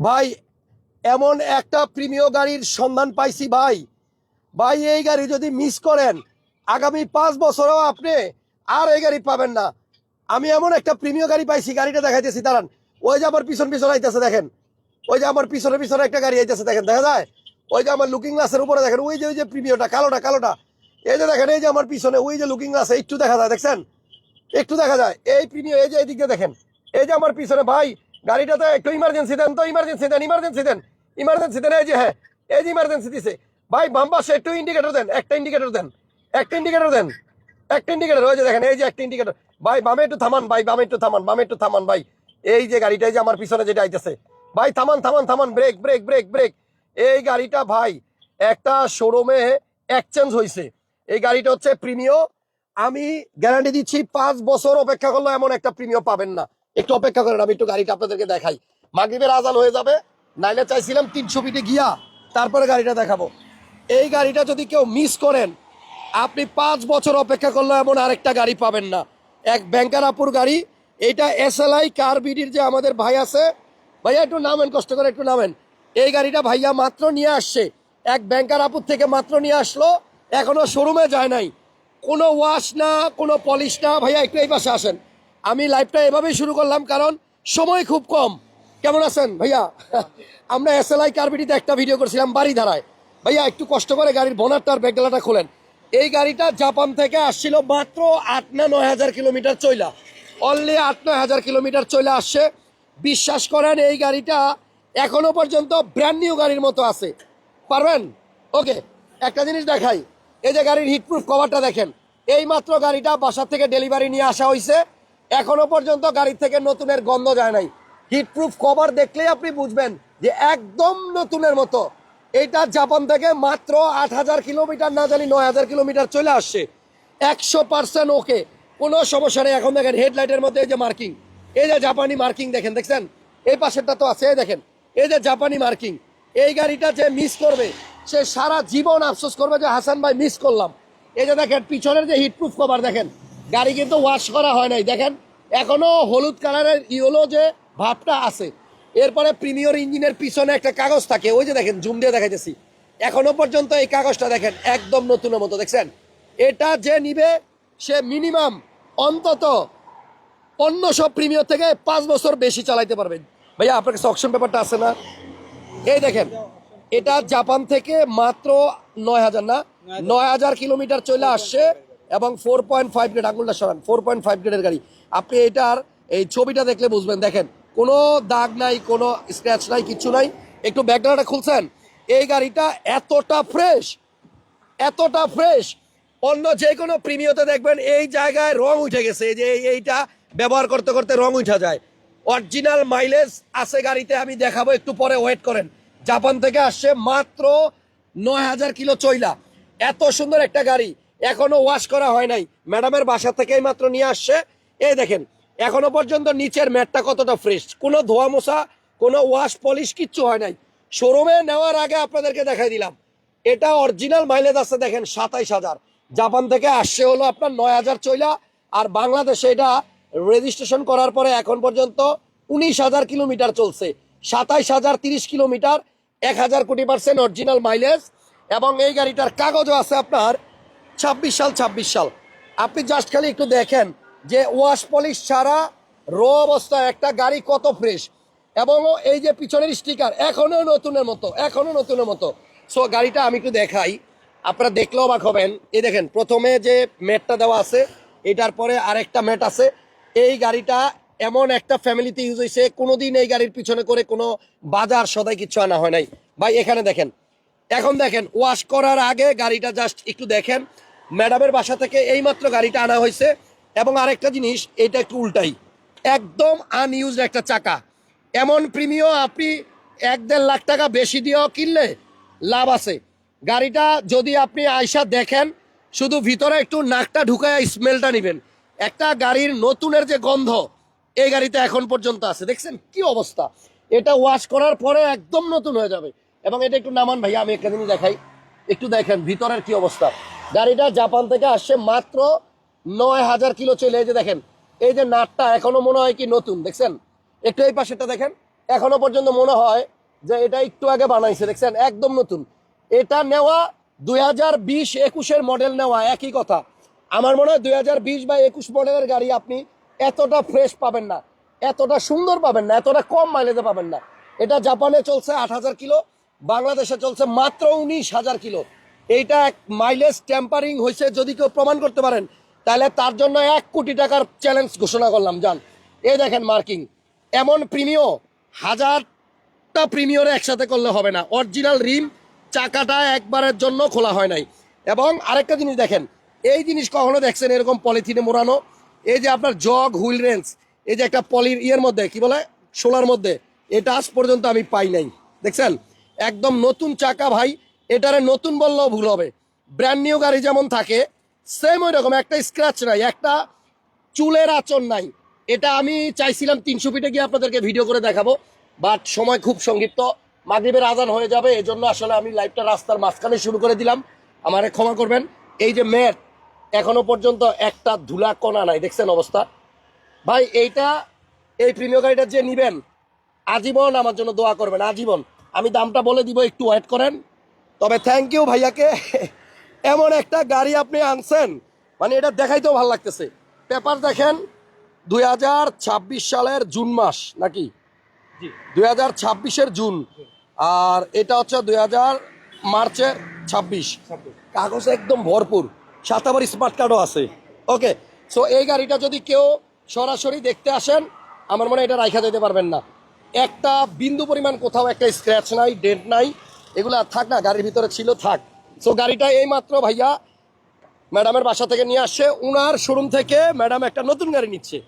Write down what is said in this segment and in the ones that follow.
ভাই, এমন একটা প্রিমিয় গাড়ির সন্ধান পাইছি ভাই। ভাই, এই গাড়ি যদি মিস করেন, আগামী পাঁচ বছরেও আপনি আর এই গাড়ি পাবেন না। আমি এমন একটা প্রিমিয় গাড়ি পাইছি, গাড়িটা দেখাইতেছি, দাঁড়ান। ওই যে আমার পিছন পিছন আইতেছে, দেখেন। ওই যে আমার পিছনে পিছনে একটা গাড়ি আইতেছে, দেখেন, দেখা যায়? ওই যে আমার লুকিং গ্লাসের উপরে, দেখেন, ওই যে ওই যে প্রিমিয়টা, কালোটা কালোটা। এই যে, দেখেন, এই যে আমার পিছনে, ওই যে লুকিং গ্লাস একটু দেখা যায়, দেখছেন? একটু দেখা যায়। এই প্রিমিয়, এই যে, এই দিকে দেখেন। এই যে আমার পিছনে, ভাই গাড়িটাতে একটু ইমার্জেন্সি দেন তো ইমার্জেন্সি দেন ইমার্জেন্সি দেন। ইমার্জেন্সি দেন, এই যে হ্যাঁ এই যে ইমার্জেন্সি দিছে। ভাই, বাম পাশে একটু ইন্ডিকেটর দেন, একটা ইন্ডিকেটর দেন, একটা ইন্ডিকেটর দেন, একটা ইন্ডিকেটর ওই যে দেখেন, এই যে একটা ইন্ডিকেটর ভাই, বামে একটু থামান, ভাই, বামে একটু থামান, বামে একটু থামান, ভাই। এই যে গাড়িটা যে আমার পিছনে যেটা আইতেছে। ভাই, থামান থামান থামান ব্রেক ব্রেক ব্রেক ব্রেক এই গাড়িটা, ভাই, একটা শোরুমে এক্সচেঞ্জ হয়েছে এই গাড়িটা হচ্ছে প্রিমিয় আমি গ্যারান্টি দিচ্ছি, পাঁচ বছর অপেক্ষা করলে এমন একটা প্রিমিয় পাবেন না। একটু অপেক্ষা করেন, আমি একটু গাড়িটা আপনাদেরকে দেখাই। মাগরিবের আজান হয়ে যাবে, নাইলে চাইছিলাম তিনশো ফিটে গিয়া তারপরে গাড়িটা দেখাবো। এই গাড়িটা যদি কেউ মিস করেন, আপনি পাঁচ বছর অপেক্ষা করলে এমন আরেকটা গাড়ি পাবেন না। এক ব্যাংকারাপুর গাড়ি এইটা আই কার বিডির যে আমাদের ভাই আছে। ভাইয়া, একটু নামেন, কষ্ট করে একটু নামেন। এই গাড়িটা ভাইয়া মাত্র নিয়ে আসছে। এক ব্যাংকারাপুর থেকে মাত্র নিয়ে আসলো, এখনও শোরুমে যায় নাই। কোনো ওয়াশ না, কোনো পলিশ না। ভাইয়া, একটু এই পাশে আসেন। আমি লাইভটা এভাবেই শুরু করলাম কারণ সময় খুব কম। কেমন আছেন ভাইয়া? আমরা এস এল আই কারবিটিতে একটা ভিডিও করছিলাম বাড়ি ধারায় ভাইয়া, একটু কষ্ট করে গাড়ির বনারটার ব্যাগডালাটা খোলেন। এই গাড়িটা জাপান থেকে আসছিল মাত্র আট না নয় হাজার কিলোমিটার চইলা। অনলি আট নয় হাজার কিলোমিটার চলে আসছে। বিশ্বাস করেন, এই গাড়িটা এখনও পর্যন্ত ব্র্যান্ড নিউ গাড়ির মতো আছে। পারবেন? ওকে একটা জিনিস দেখাই। এই যে গাড়ির হিটপ্রুফ কভারটা দেখেন। এই মাত্র গাড়িটা বাসা থেকে ডেলিভারি নিয়ে আসা হয়েছে এখনও পর্যন্ত গাড়ি থেকে নতুনের গন্ধ যায় নাই। হিটপ্রুফ কভার দেখলেই আপনি বুঝবেন যে একদম নতুনের মতো। এইটা জাপান থেকে মাত্র আট হাজার কিলোমিটার, না জানি নয় হাজার কিলোমিটার চলে আসছে। একশো পার্সেন্ট ওকে। কোনো সমস্যা নেই। এখন দেখেন হেডলাইটের মধ্যে এই যে মার্কিং। এই যে জাপানি মার্কিং দেখেন, দেখছেন? এই পাশেরটা তো আছে দেখেন। এই যে জাপানি মার্কিং। এই গাড়িটা যে মিস করবে, সে সারা জীবন আফসোস করবে যে হাসান ভাই মিস করলাম। এই যে দেখেন, পিছনের যে হিটপ্রুফ কভার দেখেন গাড়ি কিন্তু ওয়াশ করা হয় নাই। দেখেন, এখনও হলুদ কালারের ইয়েলো যে ভাবটা আছে। এরপরে প্রিমিয়র ইঞ্জিনের পিছনে একটা কাগজ থাকে। ওই যে দেখেন জুম দিয়ে দেখাইতেছি। এখনও পর্যন্ত এই কাগজটা দেখেন, একদম নতুনের মতো, দেখছেন? এটা যে নিবে, সে মিনিমাম অন্তত অন্য সব প্রিমিয়র থেকে পাঁচ বছর বেশি চালাইতে পারবেন। ভাইয়া, আপনার কাছে অপশন পেপারটা আছে না? এই দেখেন, এটা জাপান থেকে মাত্র নয় হাজার না? নয় হাজার কিলোমিটার চলে আসছে। এবং ফোর পয়েন্ট ফাইভ গ্রেড আঙুলটা সরান ফোর পয়েন্ট ফাইভ গ্রেডের গাড়ি। আপনি এটার এই ছবিটা দেখলে বুঝবেন। দেখেন, কোনো দাগ নাই, কোনো স্ক্র্যাচ নাই কিচ্ছু নাই। একটু ব্যাকগ্রাউন্ডটা খুলছেন। এই গাড়িটা এতটা ফ্রেশ এতটা ফ্রেশ অন্য যে কোনো প্রিমিয়তে দেখবেন, এই জায়গায় রং উঠে গেছে। যে এই- এইটা ব্যবহার করতে করতে রং উঠা যায়। অরিজিনাল মাইলেজ আছে গাড়িতে, আমি দেখাবো, একটু পরে ওয়েট করেন। জাপান থেকে আসছে মাত্র নয় হাজার কিলো চইলা এত সুন্দর একটা গাড়ি। এখনও ওয়াশ করা হয় নাই। ম্যাডামের বাসা থেকেই মাত্র নিয়ে আসছে। এই দেখেন, এখনও পর্যন্ত নিচের ম্যাটটা কতটা ফ্রেশ কোনো ধোয়া মোছা, কোনো ওয়াশ পলিশ কিচ্ছু হয় নাই। শোরুমে নেওয়ার আগে আপনাদেরকে দেখাই দিলাম। এটা অরিজিনাল মাইলেজ আছে দেখেন সাতাইশ হাজার। জাপান থেকে আসছে হলো আপনার নয় হাজার চইলা। আর বাংলাদেশে এটা রেজিস্ট্রেশন করার পরে এখন পর্যন্ত উনিশ হাজার কিলোমিটার চলছে। সাতাইশ হাজার তিরিশ কিলোমিটার, এক হাজার কোটি পার্সেন্ট অরিজিনাল মাইলেজ এবং এই গাড়িটার কাগজও আছে আপনার ছাব্বিশ সাল ছাব্বিশ সাল। আপনি জাস্ট খালি একটু দেখেন যে ওয়াশ পলিশ ছাড়া রো অবস্থায় একটা গাড়ি কত ফ্রেশ এবং এই যে পিছনের স্টিকার এখনও নতুনের মতো, এখনও নতুনের মতো। সো গাড়িটা আমি একটু দেখাই। আপনারা দেখলেও অবাক হবেন। এই দেখেন, প্রথমে যে ম্যাটটা দেওয়া আছে, এটার পরে আরেকটা ম্যাট আছে। এই গাড়িটা এমন একটা ফ্যামিলিতে ইউজ হয়েছে, কোনোদিন এই গাড়ির পিছনে করে কোনো বাজার সদাই কিছু আনা হয় নাই। ভাই, এখানে দেখেন। এখন দেখেন ওয়াশ করার আগে গাড়িটা জাস্ট একটু দেখেন। ম্যাডামের বাসা থেকে এইমাত্র গাড়িটা আনা হয়েছে। এবং আরেকটা জিনিস, এটা একটু উল্টাই। একদম আনইউজড একটা চাকা। এমন প্রিমিয় আপনি এক দেড় লাখ টাকা বেশি দিয়েও কিনলে লাভ আছে। গাড়িটা যদি আপনি আয়সা দেখেন, শুধু ভিতরে একটু নাকটা ঢুকায় স্মেলটা নেবেন। একটা গাড়ির নতুনের যে গন্ধ, এই গাড়িতে এখন পর্যন্ত আছে। দেখছেন কি অবস্থা? এটা ওয়াশ করার পরে একদম নতুন হয়ে যাবে। এবং এটা একটু নামান ভাইয়া, আমি একটা দেখাই। একটু দেখেন, ভিতরের কি অবস্থা? গাড়িটা জাপান থেকে আসছে মাত্র নয় হাজার কিলো চলে। এই যে দেখেন, এই যে নাটটা এখনও মনে হয় কি নতুন, দেখছেন? একটু এই পাশেটা দেখেন, এখনও পর্যন্ত মনে হয় যে এটা একটু আগে বানাইছে, দেখছেন? একদম নতুন। এটা নেওয়া দুই হাজার বিশ একুশের মডেল নেওয়া, একই কথা। আমার মনে হয় দুই হাজার বিশ বা একুশ মডেলের গাড়ি আপনি এতটা ফ্রেশ পাবেন না, এতটা সুন্দর পাবেন না, এতটা কম মাইলেজে পাবেন না। এটা জাপানে চলছে আট হাজার কিলো, বাংলাদেশে চলছে মাত্র উনিশ হাজার কিলো। এইটা এক মাইলেজ টেম্পারিং হয়েছে যদি কেউ প্রমাণ করতে পারেন, তাহলে তার জন্য এক কোটি টাকার চ্যালেঞ্জ ঘোষণা করলাম, যান। এই দেখেন মার্কিং এমন প্রিমিয় হাজারটা প্রিমিয়রে একসাথে করলে হবে না। অরিজিনাল রিম চাকাটা একবারের জন্য খোলা হয় নাই। এবং আরেকটা জিনিস দেখেন, এই জিনিস কখনো দেখছেন এরকম পলিথিনে মোড়ানো? এই যে আপনার জগ হুইল রেঞ্জ এই যে একটা পলির ইয়ের মধ্যে, কি বলে? শোলার মধ্যে। এটা আজ পর্যন্ত আমি পাই নাই। দেখছেন? একদম নতুন চাকা ভাই এটারে নতুন বললেও ভুল হবে। ব্র্যান্ড নিউ গাড়ি যেমন থাকে সেম ওই রকম একটা স্ক্র্যাচ নাই, একটা চুলের আচর নাই। এটা আমি চাইছিলাম তিনশো ফিটে গিয়ে আপনাদেরকে ভিডিও করে দেখাবো বাট সময় খুব সংক্ষিপ্ত। মাগরিবের আজান হয়ে যাবে এই জন্য আসলে আমি লাইভটা রাস্তার মাঝখানে শুরু করে দিলাম। আমারে ক্ষমা করবেন। এই যে ম্যাট এখনও পর্যন্ত একটা ধুলা কণা নাই, দেখছেন অবস্থা? ভাই, এইটা, এই প্রিমিয় গাড়িটা যে নিবেন, আজীবন আমার জন্য দোয়া করবেন, আজীবন। আমি দামটা বলে দিব, একটু ওয়েট করেন। তবে থ্যাংক ইউ ভাইয়াকে। এমন একটা গাড়ি আপনি আনছেন মানে এটা দেখাইতেও ভালো লাগতেছে। পেপার দেখেন দুই হাজার ছাব্বিশ সালের জুন মাস নাকি? দুই হাজার ছাব্বিশের জুন। আর এটা হচ্ছে দুই হাজার মার্চের ছাব্বিশ। কাগজ একদম ভরপুর। সাথে আবার স্মার্ট কার্ডও আছে। ওকে সো এই গাড়িটা যদি কেউ সরাসরি দেখতে আসেন আমার মনে হয় এটা রাইখা যেতে পারবেন না। একটা বিন্দু পরিমাণ কোথাও একটা স্ক্র্যাচ নাই ডেন্ট নাই। এগুলো আর থাক না গাড়ির ভিতরে ছিল থাক। সো গাড়িটা এই মাত্র ভাইয়া ম্যাডামের বাসা থেকে নিয়ে আসছে। উনার শোরুম থেকে ম্যাডাম একটা নতুন গাড়ি নিচ্ছে।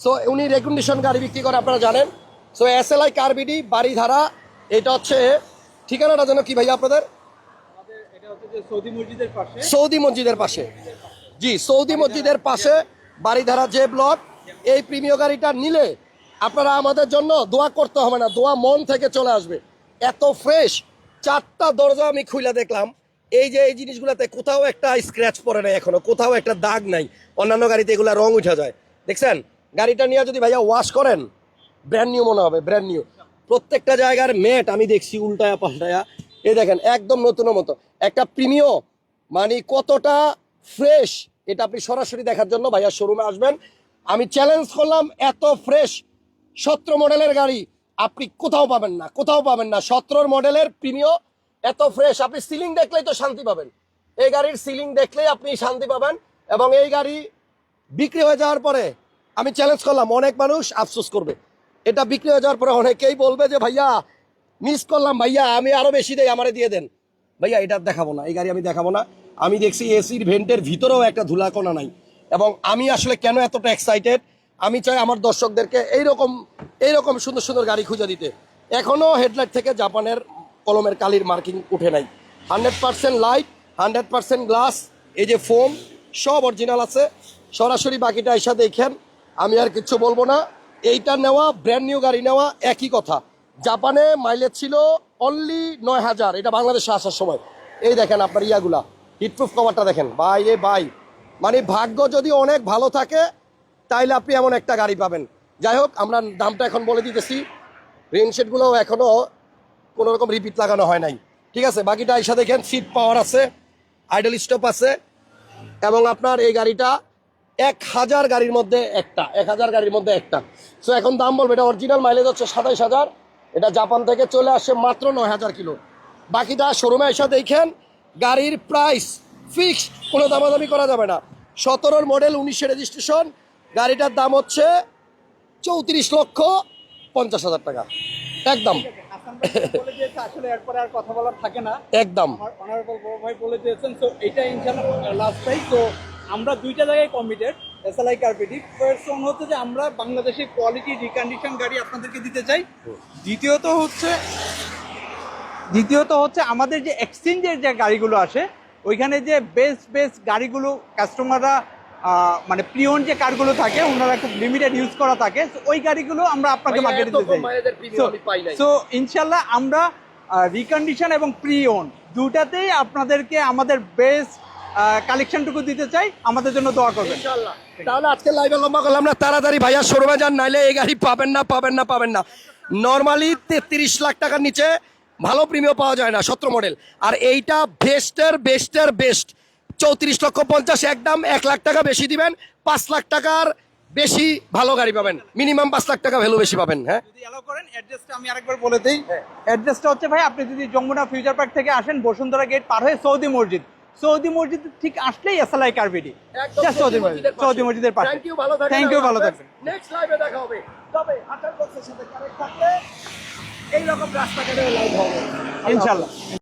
সো উনি রেকন্ডিশন গাড়ি বিক্রি করে আপনারা জানেন। সো এস এল আই কারবিডি বাড়িধারা এটা হচ্ছে ঠিকানাটা যেন কি ভাইয়া আপনাদের? সৌদি মসজিদের পাশে। জি সৌদি মসজিদের পাশে বাড়িধারা যে ব্লক এই প্রিমিয় গাড়িটা নিলে আপনারা আমাদের জন্য দোয়া করতে হবে না। দোয়া মন থেকে চলে আসবে। এত ফ্রেশ চারটা দরজা আমি খুলে দেখলাম। এই যে এই জিনিসগুলোতে কোথাও একটা স্ক্র্যাচ পড়ে নাই এখনও, কোথাও একটা দাগ নাই। অন্যান্য গাড়িতে এগুলো রং উঠা যায়। দেখছেন? গাড়িটা নিয়ে যদি ভাইয়া ওয়াশ করেন ব্র্যান্ড নিউ মনে হবে ব্র্যান্ড নিউ প্রত্যেকটা জায়গার ম্যাট আমি দেখছি উল্টায়া পাল্টায়া। এই দেখেন, একদম নতুনের মতো। একটা প্রিমিয় মানে কতটা ফ্রেশ এটা আপনি সরাসরি দেখার জন্য ভাইয়া শোরুমে আসবেন। আমি চ্যালেঞ্জ করলাম, এত ফ্রেশ সতেরো মডেলের গাড়ি। আপনি কোথাও পাবেন না, কোথাও পাবেন না। সতেরোর মডেলের প্রিমিয় এত ফ্রেশ আপনি সিলিং দেখলেই তো শান্তি পাবেন। এই গাড়ির সিলিং দেখলেই আপনি শান্তি পাবেন এবং এই গাড়ি বিক্রি হয়ে যাওয়ার পরে আমি চ্যালেঞ্জ করলাম, অনেক মানুষ আফসোস করবে। এটা বিক্রি হয়ে যাওয়ার পরে অনেকেই বলবে যে, ভাইয়া মিস করলাম, ভাইয়া, আমি আরও বেশি দেই, আমারে দিয়ে দেন। ভাইয়া, এটা দেখাবো না, এই গাড়ি আমি দেখাবো না। আমি দেখছি এসির ভেন্টের ভিতরেও একটা ধুলাকণা নাই। এবং আমি আসলে কেন এতটা এক্সাইটেড আমি চাই আমার দর্শকদেরকে এইরকম এইরকম সুন্দর সুন্দর গাড়ি খুঁজে দিতে। এখনও হেডলাইট থেকে জাপানের কলমের কালির মার্কিং উঠে নাই। Hundred percent light, hundred percent glass, এই যে ফোম, সব অরিজিনাল আছে। সরাসরি বাকিটা এসে দেখেন, আমি আর কিচ্ছু বলব না। এইটা নেওয়া ব্র্যান্ড নিউ গাড়ি নেওয়া, একই কথা। জাপানে মাইলেজ ছিল অনলি নয় হাজার, এটা বাংলাদেশে আসার সময়। এই দেখেন আপনার ইয়াগুলা হিটপ্রুফ কভারটা দেখেন। বাই এ বাই মানে ভাগ্য যদি অনেক ভালো থাকে তাইলে আপনি এমন একটা গাড়ি পাবেন। যাই হোক, আমরা দামটা এখন বলে দিতেছি। রেনশেডগুলোও এখনও কোনো রকম রিপিট লাগানো হয় নাই। ঠিক আছে, বাকিটা এসে দেখেন সিট পাওয়ার আছে আইডল স্টপ আছে, এবং আপনার এই গাড়িটা এক হাজার গাড়ির মধ্যে একটা, এক হাজার গাড়ির মধ্যে একটা। সো এখন দাম বলব, এটা অরিজিনাল মাইলেজ হচ্ছে সাতাইশ হাজার, এটা জাপান থেকে চলে আসে মাত্র নয় হাজার কিলো। বাকিটা শোরুমে এসে দেখেন, গাড়ির প্রাইস ফিক্স কোনো দামাদামি করা যাবে না। সতেরোর মডেল উনিশের রেজিস্ট্রেশন গাড়িটার দাম হচ্ছে চৌত্রিশ লক্ষ পঞ্চাশ হাজার টাকা। একদম। হাসান ভাই বলে দিয়েছে আসলে এরপরে আর কথা বলার থাকে না। একদম। আমার অনারেবল বড় ভাই বলে দিয়েছেন তো এটা ইনশাআল্লাহ লাস্ট তো আমরা দুইটা জায়গায় কমিটেড এসএলআই কার্পেটিভ ফার্স্ট ওয়ান হচ্ছে যে আমরা বাংলাদেশের কোয়ালিটি রিকন্ডিশন গাড়ি আপনাদেরকে দিতে চাই। দ্বিতীয়ত হচ্ছে দ্বিতীয়ত হচ্ছে আমাদের যে এক্সচেঞ্জের যে গাড়িগুলো আসে ওইখানে যে বেস্ট বেস্ট গাড়িগুলো কাস্টমাররা মানে প্রিয়ন যে কারগুলো থাকে ওনারা খুব লিমিটেড ইউজ করা থাকে। তো ওই গাড়িগুলো আমরা আপনাকে মার্কেটে দিতে চাই। সো ইনশাল্লাহ আমরা রিকন্ডিশন এবং প্রি ওন দুটাতেই আপনাদেরকে আমাদের বেস্ট কালেকশনটুকু দিতে চাই। আমাদের জন্য দোয়া করবেন। তাহলে আজকে লাইভে লম্বা করলাম না তাড়াতাড়ি ভাইয়া শোরুমে যান নাইলে এই গাড়ি পাবেন না পাবেন না পাবেন না। নর্মালি তেত্রিশ লাখ টাকার নিচে ভালো প্রিমিয়াম পাওয়া যায় না সতেরো মডেল আর এইটা বেস্টের বেস্টের বেস্ট চৌত্রিশ লক্ষ পঞ্চাশ একদম এক লাখ টাকা বেশি দিবেন। পাঁচ লাখ টাকার বেশি ভালো গাড়ি পাবেন। মিনিমাম পাঁচ লাখ টাকা ভ্যালু বেশি পাবেন হ্যাঁ? যদি অ্যালাউ করেন অ্যাড্রেসটা আমি আরেকবার বলে দিই। অ্যাড্রেসটা হচ্ছে ভাই আপনি যদি যমুনা ফিউচার পার্ক থেকে আসেন বসুন্ধরা গেট পার হয়ে সৌদি মসজিদ। সৌদি মসজিদ ঠিক আসলেই এসএলআই কারবিডি সৌদি মসজিদ সৌদি মসজিদের পাশে। থ্যাংক ইউ ভালো থাকবেন থ্যাংক ইউ ভালো থাকবেন। নেক্সট লাইভে দেখা হবে। তবে বক্সের সাথে কানেক্ট থাকলে রাস্তাঘাটে লাইভ হবে। ইনশাল্লাহ